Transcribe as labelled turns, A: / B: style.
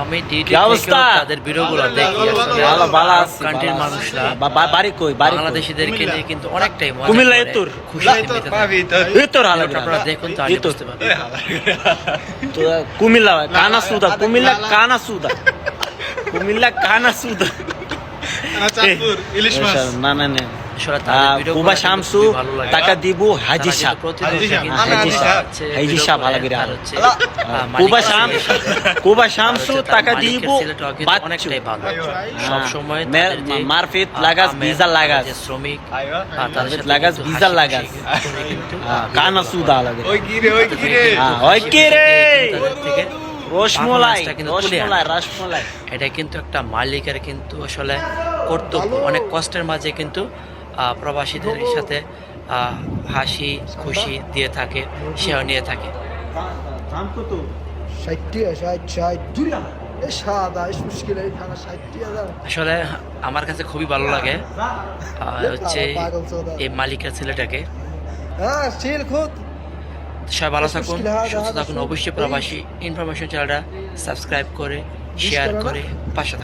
A: আমি
B: অবস্থা?
A: তাদের ভিডিওগুলো দেখি
B: ভালো ভালো
A: কান্ট্রির মানুষরা।
B: বা- বা- বাড়ি কই বাড়ি
A: বাংলাদেশিদেরকে নিয়ে কিন্তু অনেকটাই মজা
B: কুমিল্লা। ইতর। হালাগে
A: আপনারা দেখুন তাহলে
B: ইতর।
A: বুঝতে পারবেন।
B: তো কুমিল্লা কানা সুদা কুমিল্লা কানা সুদা কুমিল্লা কানা সুদা
C: চাঁদপুর ইলিশ মাছ।
B: না না না। শামসু। টাকা দিব হাজি সাহ
C: হাজি সাহ।
B: ভালো করে
A: আর
B: শাম শামসু টাকা দিব
A: অনেকটাই ভালো। সব সময়
B: মারফিত লাগাস, লাগাস।
A: শ্রমিক
B: মারফিত লাগাস, লাগাস। কানা সুদা লাগে
C: ওই কি রে ওই কি রে
B: ওই কে রে? রসমলাই
A: এটা কিন্তু একটা মালিকের কিন্তু আসলে কর্তব্য অনেক কষ্টের মাঝে কিন্তু প্রবাসীদের সাথে হাসি, খুশি দিয়ে থাকে, সেও নিয়ে থাকে আসলে আমার কাছে খুবই ভালো লাগে হচ্ছে এই মালিকের ছেলেটাকে সবাই ভালো থাকুন, সুস্থ থাকুন, অবশ্যই। প্রবাসী ইনফরমেশন চ্যানেলটা সাবস্ক্রাইব করে শেয়ার
D: করে,
A: পাশে।